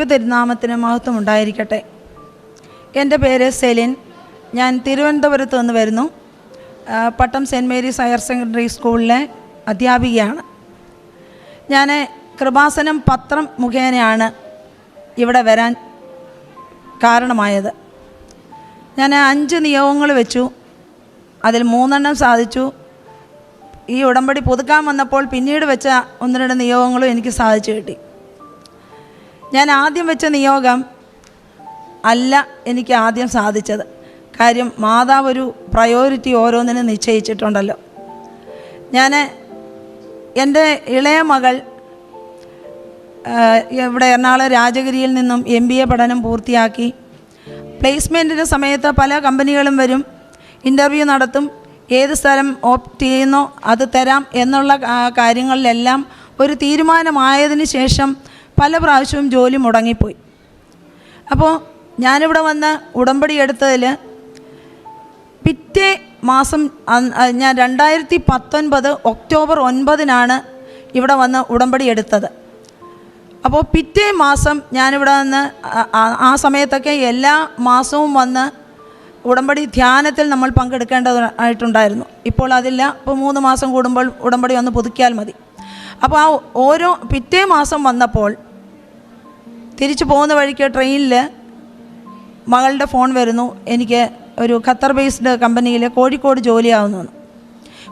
ദൈവതിരുനാമത്തിന് മഹത്വം ഉണ്ടായിരിക്കട്ടെ. എന്റെ പേര് സെലിൻ. ഞാൻ തിരുവനന്തപുരത്ത് നിന്ന് വരുന്നു. പട്ടം സെന്റ് മേരീസ് ഹയർ സെക്കൻഡറി സ്കൂളിലെ അധ്യാപികയാണ്. ഞാൻ കൃപാസനം പത്രം മുഖേനയാണ് ഇവിടെ വരാൻ കാരണമായത്. ഞാൻ അഞ്ച് നിയോഗങ്ങൾ വെച്ചു. അതിൽ മൂന്നെണ്ണം സാധിച്ചു. ഈ ഉടമ്പടി പുതുക്കാൻ വന്നപ്പോൾ പിന്നീട് വെച്ച ഒന്ന് രണ്ട് നിയോഗങ്ങളും എനിക്ക് സാധിച്ചു കിട്ടി. ഞാൻ ആദ്യം വെച്ച നിയോഗം അല്ല എനിക്ക് ആദ്യം സാധിച്ചത്. കാര്യം മാതാവ് ഒരു പ്രയോറിറ്റി ഓരോന്നിനും നിശ്ചയിച്ചിട്ടുണ്ടല്ലോ. ഞാൻ എന്റെ ഇളയ മകൾ ഇവിടെ എറണാകുളം രാജഗിരിയിൽ നിന്നും എം ബി എ പഠനം പൂർത്തിയാക്കി. പ്ലേസ്മെന്റിന്റെ സമയത്ത് പല കമ്പനികളും വരും. ഇന്റർവ്യൂ നടത്തും. ഏത് സ്ഥലം ഓപ്റ്റ് ചെയ്യുന്നോ അത് തരാം എന്നുള്ള കാര്യങ്ങളിലെല്ലാം ഒരു തീരുമാനമായതിന് ശേഷം പല പ്രാവശ്യവും ജോലി മുടങ്ങിപ്പോയി. അപ്പോൾ ഞാനിവിടെ വന്ന് ഉടമ്പടി എടുത്തതിൽ പിറ്റേ മാസം ഞാൻ രണ്ടായിരത്തി പത്തൊൻപത് ഒക്ടോബർ ഒൻപതിനാണ് ഇവിടെ വന്ന് ഉടമ്പടി എടുത്തത്. അപ്പോൾ പിറ്റേ മാസം ഞാനിവിടെ ആ- ആ സമയത്തൊക്കെ എല്ലാ മാസവും വന്ന് ഉടമ്പടി ധ്യാനത്തിൽ നമ്മൾ പങ്കെടുക്കേണ്ടതായിട്ടുണ്ടായിരുന്നു. ഇപ്പോൾ അതില്ല. ഇപ്പോൾ മൂന്ന് മാസം കൂടുമ്പോൾ ഉടമ്പടി ഒന്ന് പുതുക്കിയാൽ മതി. അപ്പോൾ ആ ഓരോ പിറ്റേ മാസം വന്നപ്പോൾ തിരിച്ചു പോകുന്ന വഴിക്ക് ട്രെയിനിൽ മകളുടെ ഫോൺ വരുന്നു. എനിക്ക് ഒരു ഖത്തർ ബേസ്ഡ് കമ്പനിയിൽ കോഴിക്കോട് ജോലിയാവുന്നു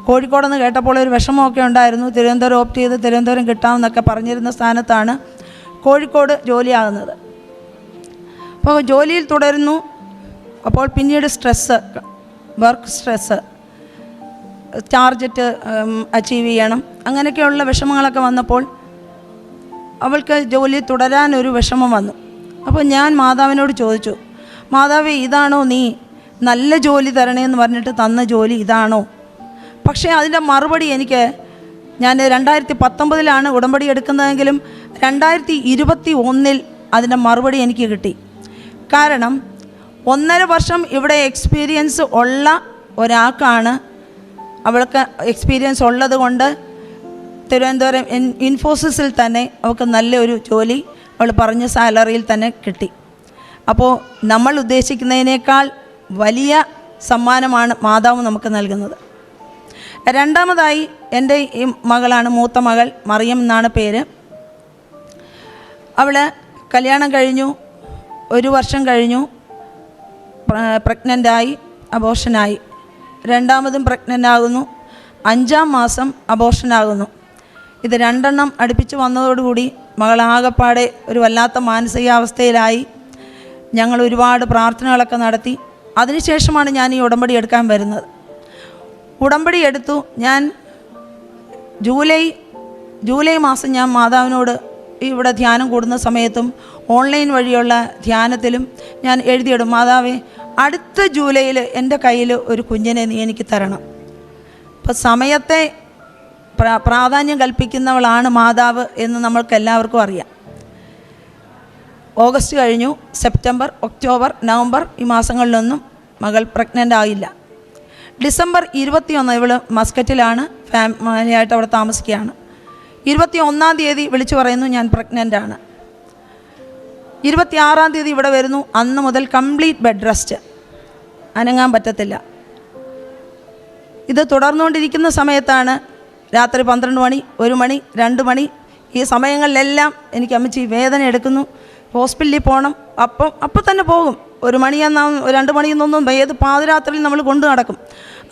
കോഴിക്കോടെന്ന് കേട്ടപ്പോൾ ഒരു വിഷമമൊക്കെ ഉണ്ടായിരുന്നു. തിരുവനന്തപുരം ഓപ്റ്റ് ചെയ്ത് തിരുവനന്തപുരം കിട്ടാമെന്നൊക്കെ പറഞ്ഞിരുന്ന സ്ഥാനത്താണ് കോഴിക്കോട് ജോലിയാകുന്നത് അപ്പോൾ ജോലിയിൽ തുടരുന്നു. അപ്പോൾ പിന്നീട് stress work stress target achieve ചെയ്യണം. അങ്ങനെയൊക്കെയുള്ള വിഷമങ്ങളൊക്കെ വന്നപ്പോൾ അവൾക്ക് ജോലി തുടരാൻ ഒരു വിഷമം വന്നു. അപ്പോൾ ഞാൻ മാതാവിനോട് ചോദിച്ചു മാതാവേ ഇതാണോ നീ നല്ല ജോലി തരണേന്ന് പറഞ്ഞിട്ട് തന്ന ജോലി ഇതാണോ? പക്ഷേ അതിന്റെ മറുപടി എനിക്ക് ഞാൻ രണ്ടായിരത്തി പത്തൊമ്പതിലാണ് ഉടമ്പടി എടുക്കുന്നതെങ്കിലും രണ്ടായിരത്തി ഇരുപത്തി ഒന്നിൽ അതിന്റെ മറുപടി എനിക്ക് കിട്ടി. കാരണം ഒന്നര വർഷം ഇവിടെ എക്സ്പീരിയൻസ് ഉള്ള ഒരാൾക്കാണ് അവൾക്ക് എക്സ്പീരിയൻസ് ഉള്ളത് കൊണ്ട് തിരുവനന്തപുരം ഇൻ- ഇൻഫോസിസിൽ തന്നെ അവൾക്ക് നല്ലൊരു ജോലി അവൾ പറഞ്ഞ സാലറിയിൽ തന്നെ കിട്ടി. അപ്പോൾ നമ്മൾ ഉദ്ദേശിക്കുന്നതിനേക്കാൾ വലിയ സമ്മാനമാണ് മാതാവ് നമുക്ക് നൽകുന്നത്. രണ്ടാമതായി എന്റെ ഈ മകളാണ് മൂത്ത മകൾ മറിയം എന്നാണ് പേര്. അവൾ കല്യാണം കഴിഞ്ഞു ഒരു വർഷം കഴിഞ്ഞു പ്രഗ്നന്റായി അബോഷനായി രണ്ടാമതും പ്രഗ്നന്റ് ആകുന്നു അഞ്ചാം മാസം അബോഷനാകുന്നു ഇത് രണ്ടെണ്ണം അടുപ്പിച്ച് വന്നതോടുകൂടി മകൾ ആകപ്പാടെ ഒരു വല്ലാത്ത മാനസികാവസ്ഥയിലായി. ഞങ്ങൾ ഒരുപാട് പ്രാർത്ഥനകളൊക്കെ നടത്തി. അതിനുശേഷമാണ് ഞാൻ ഈ ഉടമ്പടി എടുക്കാൻ വരുന്നത്. ഉടമ്പടി എടുത്തു. ഞാൻ ജൂലൈ ജൂലൈ മാസം ഞാൻ മാതാവിനോട് ഇവിടെ ധ്യാനം കൂടുന്ന സമയത്തും ഓൺലൈൻ വഴിയുള്ള ധ്യാനത്തിലും ഞാൻ എഴുതിയിടും. മാതാവേ അടുത്ത ജൂലൈയിൽ എന്റെ കയ്യിൽ ഒരു കുഞ്ഞിനെ നീ എനിക്ക് തരണം. അപ്പോൾ സമയത്തെ പ്രാധാന്യം കൽപ്പിക്കുന്നവളാണ് മാതാവ് എന്ന് നമ്മൾക്ക് എല്ലാവർക്കും അറിയാം. ഓഗസ്റ്റ് കഴിഞ്ഞു സെപ്റ്റംബർ ഒക്ടോബർ നവംബർ ഈ മാസങ്ങളിലൊന്നും മകൾ പ്രഗ്നന്റ് ആയില്ല. ഡിസംബർ ഇരുപത്തിയൊന്ന് ഇവൾ മസ്കറ്റിലാണ് ഫാമിലിയായിട്ട് അവിടെ താമസിക്കുകയാണ്. ഇരുപത്തി ഒന്നാം തീയതി വിളിച്ചു പറയുന്നു ഞാൻ പ്രഗ്നന്റ് ആണ്. ഇരുപത്തിയാറാം തീയതി ഇവിടെ വരുന്നു അന്ന് മുതൽ കംപ്ലീറ്റ് ബെഡ് റെസ്റ്റ് അനങ്ങാൻ പറ്റത്തില്ല. ഇത് തുടർന്നുകൊണ്ടിരിക്കുന്ന സമയത്താണ് രാത്രി പന്ത്രണ്ട് മണി ഒരു മണി രണ്ട് മണി. ഈ സമയങ്ങളിലെല്ലാം എനിക്ക് അമ്മച്ചി വേദന എടുക്കുന്നു. ഹോസ്പിറ്റലിൽ പോകണം അപ്പം അപ്പം തന്നെ പോകും. ഒരു മണിയെന്നാ രണ്ട് മണിയെന്നൊന്നും ഏത് പാതിരാത്രിയിൽ നമ്മൾ കൊണ്ടു നടക്കും.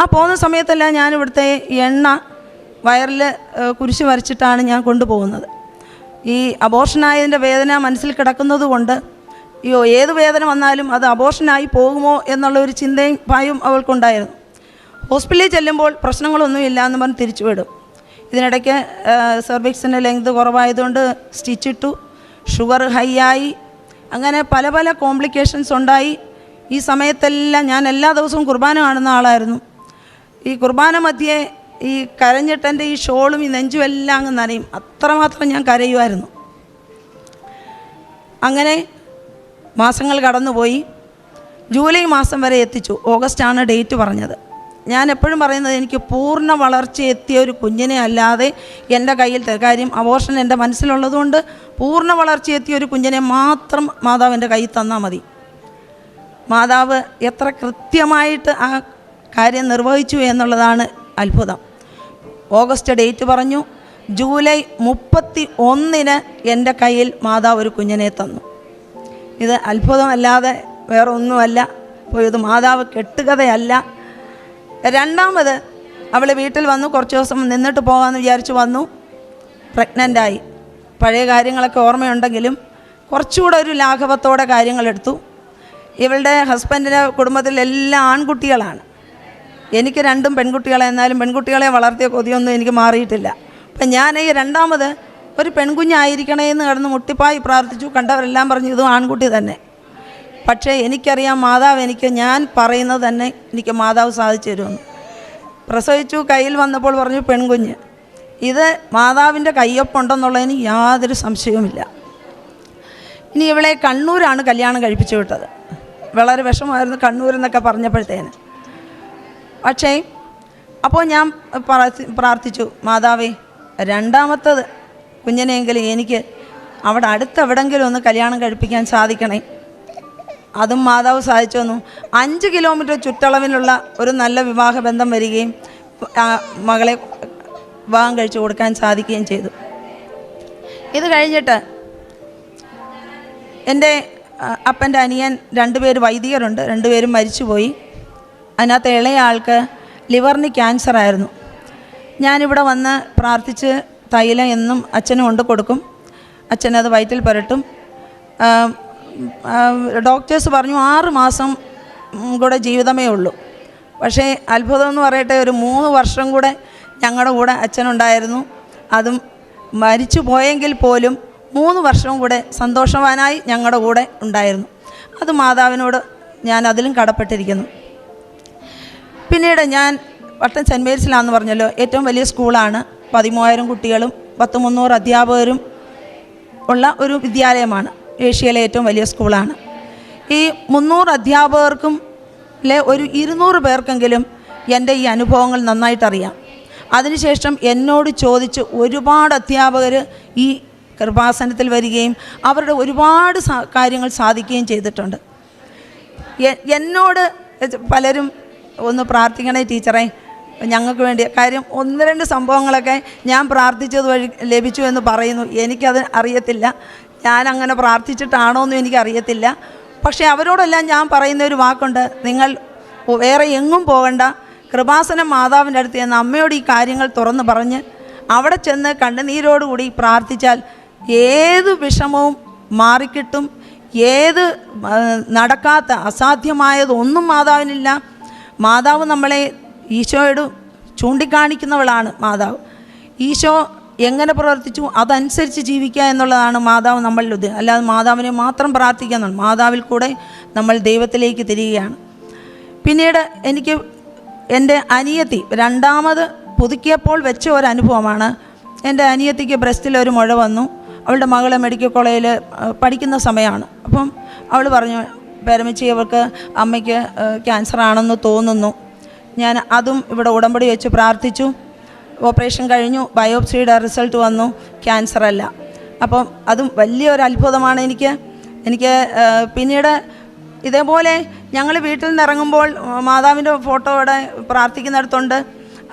ആ പോകുന്ന സമയത്തെല്ലാം ഞാൻ ഇവിടുത്തെ എണ്ണ വയറിൽ കുരിശ് വരച്ചിട്ടാണ് ഞാൻ കൊണ്ടുപോകുന്നത് ഈ അബോർഷനായതിന്റെ വേദന മനസ്സിൽ കിടക്കുന്നത് കൊണ്ട് അയ്യോ ഏത് വേദന വന്നാലും അത് അബോർഷനായി പോകുമോ എന്നുള്ള ഒരു ചിന്തയും ഭയവും അവൾക്കുണ്ടായിരുന്നു. ഹോസ്പിറ്റലിൽ ചെല്ലുമ്പോൾ പ്രശ്നങ്ങളൊന്നുമില്ല എന്ന് പറഞ്ഞ് തിരിച്ചു വിടും ഇതിനിടയ്ക്ക് സെർവിക്സിന്റെ ലെങ്ത് കുറവായതുകൊണ്ട് സ്റ്റിച്ചിട്ടു ഷുഗർ ഹൈ ആയി. അങ്ങനെ പല പല കോംപ്ലിക്കേഷൻസ് ഉണ്ടായി. ഈ സമയത്തെല്ലാം ഞാൻ എല്ലാ ദിവസവും കുർബാന കാണുന്ന ആളായിരുന്നു. ഈ കുർബാന മധ്യേ ഈ കരഞ്ഞിട്ടെന്റെ ഈ ഷോളും ഈ നെഞ്ചും എല്ലാം അങ്ങ് നനയും. അത്രമാത്രം ഞാൻ കരയുമായിരുന്നു. അങ്ങനെ മാസങ്ങൾ കടന്നുപോയി. ജൂലൈ മാസം വരെ എത്തിച്ചു. ഓഗസ്റ്റാണ് ഡേറ്റ് പറഞ്ഞത്. ഞാൻ എപ്പോഴും പറയുന്നത് എനിക്ക് പൂർണ വളർച്ച എത്തിയ ഒരു കുഞ്ഞിനെ അല്ലാതെ എന്റെ കയ്യിൽ കാര്യം അബോർഷൻ എന്റെ മനസ്സിലുള്ളതുകൊണ്ട് പൂർണ വളർച്ച എത്തിയ ഒരു കുഞ്ഞിനെ മാത്രം മാതാവ് എന്റെ കയ്യിൽ തന്നാൽ മതി. മാതാവ് എത്ര കൃത്യമായിട്ട് ആ കാര്യം നിർവഹിച്ചു എന്നുള്ളതാണ് അത്ഭുതം. ഓഗസ്റ്റ് ഡേറ്റ് പറഞ്ഞു ജൂലൈ മുപ്പത്തി ഒന്നിന് എന്റെ കയ്യിൽ മാതാവ് ഒരു കുഞ്ഞിനെ തന്നു. ഇത് അത്ഭുതമല്ലാതെ വേറെ ഒന്നുമല്ല അപ്പോൾ ഇത് മാതാവ് കെട്ടുകഥയല്ല. രണ്ടാമത് അവൾ വീട്ടിൽ വന്നു കുറച്ച് ദിവസം നിന്നിട്ട് പോകാമെന്ന് വിചാരിച്ച് വന്നു. പ്രഗ്നന്റായി പഴയ കാര്യങ്ങളൊക്കെ ഓർമ്മയുണ്ടെങ്കിലും കുറച്ചുകൂടെ ഒരു ലാഘവത്തോടെ കാര്യങ്ങളെടുത്തു. ഇവളുടെ ഹസ്ബൻഡിന്റെ കുടുംബത്തിൽ എല്ലാ ആൺകുട്ടികളാണ്. എനിക്ക് രണ്ടും പെൺകുട്ടികളെ എന്നാലും പെൺകുട്ടികളെ വളർത്തിയ കൊതിയൊന്നും എനിക്ക് മാറിയിട്ടില്ല. അപ്പം ഞാൻ ഈ രണ്ടാമത് ഒരു പെൺകുഞ്ഞായിരിക്കണേ എന്ന് കിടന്ന് മുട്ടിപ്പായി പ്രാർത്ഥിച്ചു. കണ്ടവരെല്ലാം പറഞ്ഞു ഇതും ആൺകുട്ടി തന്നെ. പക്ഷേ എനിക്കറിയാം മാതാവ് എനിക്ക് ഞാൻ പറയുന്നത് തന്നെ എനിക്ക് മാതാവ് സാധിച്ചു തരുമെന്ന്. പ്രസവിച്ചു കയ്യിൽ വന്നപ്പോൾ പറഞ്ഞു പെൺകുഞ്ഞ് ഇത് മാതാവിന്റെ കയ്യൊപ്പുണ്ടെന്നുള്ളതിന് യാതൊരു സംശയവുമില്ല. ഇനി ഇവളെ കണ്ണൂരാണ് കല്യാണം കഴിപ്പിച്ചു വിട്ടത്. വളരെ വിഷമമായിരുന്നു കണ്ണൂരെന്നൊക്കെ പറഞ്ഞപ്പോഴത്തേന്. പക്ഷേ അപ്പോൾ ഞാൻ പ്രാർത്ഥിച്ചു മാതാവേ രണ്ടാമത്തത് കുഞ്ഞിനെങ്കിലും എനിക്ക് അവിടെ അടുത്തെവിടെങ്കിലും ഒന്ന് കല്യാണം കഴിപ്പിക്കാൻ സാധിക്കണേ. അതും മാതാവ് സാധിച്ചു വന്നു അഞ്ച് കിലോമീറ്റർ ചുറ്റളവിലുള്ള ഒരു നല്ല വിവാഹ ബന്ധം വരികയും മകളെ വിവാഹം കഴിച്ചു കൊടുക്കാൻ സാധിക്കുകയും ചെയ്തു. ഇത് കഴിഞ്ഞിട്ട് എന്റെ അപ്പന്റെ അനിയൻ രണ്ടുപേര് വൈദികരുണ്ട്. രണ്ടുപേരും മരിച്ചുപോയി. അതിനകത്ത് ഇളയ ആൾക്ക് ലിവറിന് ക്യാൻസർ ആയിരുന്നു. ഞാനിവിടെ വന്ന് പ്രാർത്ഥിച്ച് തൈലം എന്നും അച്ഛനും കൊണ്ട് കൊടുക്കും. അച്ഛനത് വയറ്റിൽ പുരട്ടും. ഡോക്ടേഴ്സ് പറഞ്ഞു ആറ് മാസം കൂടെ ജീവിതമേ ഉള്ളൂ. പക്ഷേ അത്ഭുതം എന്ന് പറയട്ടെ ഒരു മൂന്ന് വർഷം കൂടെ ഞങ്ങളുടെ കൂടെ അച്ഛനുണ്ടായിരുന്നു. അതും മരിച്ചു പോയെങ്കിൽ പോലും മൂന്ന് വർഷം കൂടെ സന്തോഷവാനായി ഞങ്ങളുടെ കൂടെ ഉണ്ടായിരുന്നു. അത് മാതാവിനോട് ഞാൻ അതിലും കടപ്പെട്ടിരിക്കുന്നു. പിന്നീട് ഞാൻ വട്ടം സെന്റ് മേരീസിലാണെന്ന് പറഞ്ഞല്ലോ ഏറ്റവും വലിയ സ്കൂളാണ്. പതിമൂവായിരം കുട്ടികളും പത്ത് മുന്നൂറ് അധ്യാപകരും ഉള്ള ഒരു വിദ്യാലയമാണ്. ഏഷ്യയിലെ ഏറ്റവും വലിയ സ്കൂളാണ്. ഈ മുന്നൂറ് അധ്യാപകർക്കും ലെ ഒരു ഇരുന്നൂറ് പേർക്കെങ്കിലും എന്റെ ഈ അനുഭവങ്ങൾ നന്നായിട്ടറിയാം. അതിനുശേഷം എന്നോട് ചോദിച്ച് ഒരുപാട് അധ്യാപകർ ഈ കൃപാസനത്തിൽ വരികയും അവരുടെ ഒരുപാട് കാര്യങ്ങൾ സാധിക്കുകയും ചെയ്തിട്ടുണ്ട്. എന്നോട് പലരും ഒന്ന് പ്രാർത്ഥിക്കണേ ടീച്ചറെ ഞങ്ങൾക്ക് വേണ്ടി. കാര്യം ഒന്ന് രണ്ട് സംഭവങ്ങളൊക്കെ ഞാൻ പ്രാർത്ഥിച്ചത് വഴി ലഭിച്ചു എന്ന് പറയുന്നു. എനിക്കത് അറിയത്തില്ല. ഞാൻ അങ്ങനെ പ്രാർത്ഥിച്ചിട്ടാണോ എന്നും എനിക്കറിയത്തില്ല. പക്ഷേ അവരോടെല്ലാം ഞാൻ പറയുന്ന ഒരു വാക്കുണ്ട്. നിങ്ങൾ വേറെ എങ്ങും പോകണ്ട. കൃപാസനം മാതാവിന്റെ അടുത്ത് ചെന്ന് അമ്മയോട് ഈ കാര്യങ്ങൾ തുറന്ന് പറഞ്ഞ് അവിടെ ചെന്ന് കണ്ണുനീരോടുകൂടി പ്രാർത്ഥിച്ചാൽ ഏത് വിഷമവും മാറിക്കിട്ടും. ഏത് നടക്കാത്ത അസാധ്യമായതൊന്നും മാതാവിനില്ല. മാതാവ് നമ്മളെ ഈശോയോട് ചൂണ്ടിക്കാണിക്കുന്നവളാണ് മാതാവ്. ഈശോ എങ്ങനെ പ്രവർത്തിച്ചു? അതനുസരിച്ച് ജീവിക്കുക എന്നുള്ളതാണ് മാതാവ് നമ്മളിൽ അല്ലാതെ മാതാവിനെ മാത്രം പ്രാർത്ഥിക്കുക എന്നുള്ള മാതാവിൽ കൂടെ നമ്മൾ ദൈവത്തിലേക്ക് തിരികുകയാണ് പിന്നീട് എനിക്ക് എന്റെ അനിയത്തി രണ്ടാമത് പുതുക്കിയപ്പോൾ വെച്ച ഒരു അനുഭവമാണ് എന്റെ അനിയത്തിക്ക് ബ്രസ്റ്റിൽ ഒരു മുഴ വന്നു. അവളുടെ മകളെ മെഡിക്കൽ കോളേജിൽ പഠിക്കുന്ന സമയമാണ്. അപ്പം അവൾ പറഞ്ഞു പേരമിച്ചി അവൾക്ക് അമ്മയ്ക്ക് ക്യാൻസർ ആണെന്ന് തോന്നുന്നു. ഞാൻ അതും ഇവിടെ ഉടമ്പടി വെച്ച് പ്രാർത്ഥിച്ചു. ഓപ്പറേഷൻ കഴിഞ്ഞു ബയോപ്സിയുടെ റിസൾട്ട് വന്നു ക്യാൻസർ അല്ല അപ്പം അതും വലിയൊരു അത്ഭുതമാണ് എനിക്ക്. എനിക്ക് പിന്നീട് ഇതേപോലെ ഞങ്ങൾ വീട്ടിൽ നിന്ന് ഇറങ്ങുമ്പോൾ മാതാവിന്റെ ഫോട്ടോ ഇവിടെ പ്രാർത്ഥിക്കുന്നിടത്തുണ്ട്.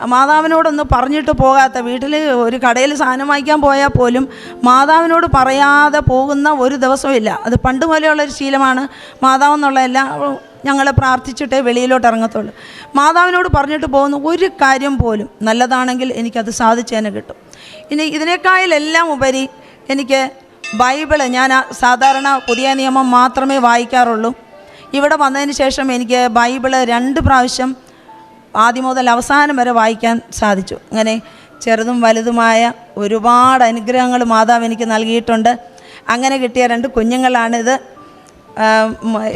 മാതാവിനോടൊന്ന് പറഞ്ഞിട്ട് പോകാത്ത വീട്ടിൽ ഒരു കടയിൽ സാധനം വാങ്ങിക്കാൻ പോയാൽ പോലും മാതാവിനോട് പറയാതെ പോകുന്ന ഒരു ദിവസവും ഇല്ല. അത് പണ്ട് പോലെയുള്ളൊരു ശീലമാണ്. മാതാവെന്നുള്ളതല്ല ഞങ്ങളെ പ്രാർത്ഥിച്ചിട്ടേ വെളിയിലോട്ട് ഇറങ്ങത്തുള്ളൂ. മാതാവിനോട് പറഞ്ഞിട്ട് പോകുന്ന ഒരു കാര്യം പോലും നല്ലതാണെങ്കിൽ എനിക്കത് സാധിച്ചു തന്നെ കിട്ടും. ഇനി ഇതിനേക്കാളിലെല്ലാം ഉപരി എനിക്ക് ബൈബിൾ ഞാൻ സാധാരണ പുതിയ നിയമം മാത്രമേ വായിക്കാറുള്ളൂ. ഇവിടെ വന്നതിന് ശേഷം എനിക്ക് ബൈബിൾ രണ്ട് പ്രാവശ്യം ആദ്യം മുതൽ അവസാനം വരെ വായിക്കാൻ സാധിച്ചു. അങ്ങനെ ചെറുതും വലുതുമായ ഒരുപാട് അനുഗ്രഹങ്ങൾ മാതാവ് എനിക്ക് നൽകിയിട്ടുണ്ട്. അങ്ങനെ കിട്ടിയ രണ്ട് കുഞ്ഞുങ്ങളാണിത്.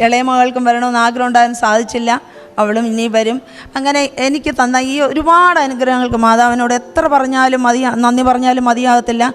ഇളയ മകൾക്കും വരണമെന്ന് ആഗ്രഹം ഉണ്ടാകാൻ സാധിച്ചില്ല. അവളും ഇനി വരും. അങ്ങനെ എനിക്ക് തന്ന ഈ ഒരുപാട് അനുഗ്രഹങ്ങൾക്ക് മാതാവിനോട് എത്ര പറഞ്ഞാലും മതി നന്ദി പറഞ്ഞാലും മതിയാകത്തില്ല.